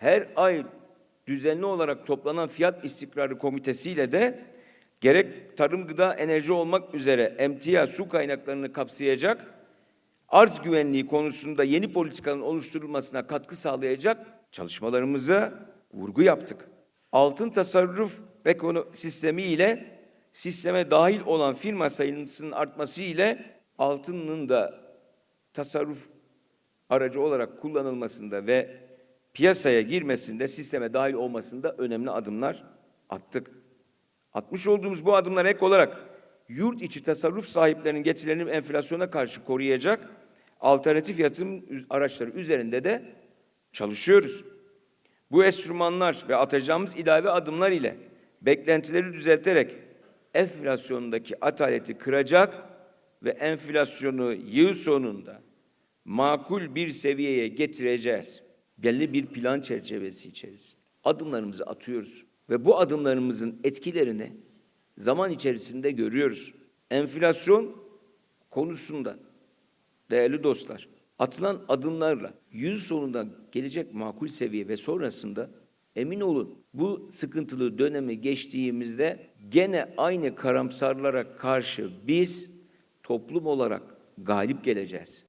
her ay düzenli olarak toplanan fiyat istikrarı komitesiyle de gerek tarım, gıda, enerji olmak üzere emtia su kaynaklarını kapsayacak arz güvenliği konusunda yeni politikanın oluşturulmasına katkı sağlayacak çalışmalarımıza vurgu yaptık. Altın tasarruf ekono- sistemi ile sisteme dahil olan firma sayısının artması ile altının da tasarruf aracı olarak kullanılmasında ve piyasaya girmesinde, sisteme dahil olmasında önemli adımlar attık. Atmış olduğumuz bu adımlar ek olarak yurt içi tasarruf sahiplerinin getirilerini enflasyona karşı koruyacak alternatif yatırım araçları üzerinde de çalışıyoruz. Bu enstrümanlar ve atacağımız ilave adımlar ile beklentileri düzelterek enflasyondaki ataleti kıracak ve enflasyonu yıl sonunda makul bir seviyeye getireceğiz. Belli bir plan çerçevesi içerisinde adımlarımızı atıyoruz ve bu adımlarımızın etkilerini zaman içerisinde görüyoruz. Enflasyon konusunda değerli dostlar, atılan adımlarla yüz sonunda gelecek makul seviye ve sonrasında emin olun bu sıkıntılı dönemi geçtiğimizde gene aynı karamsarlara karşı biz toplum olarak galip geleceğiz.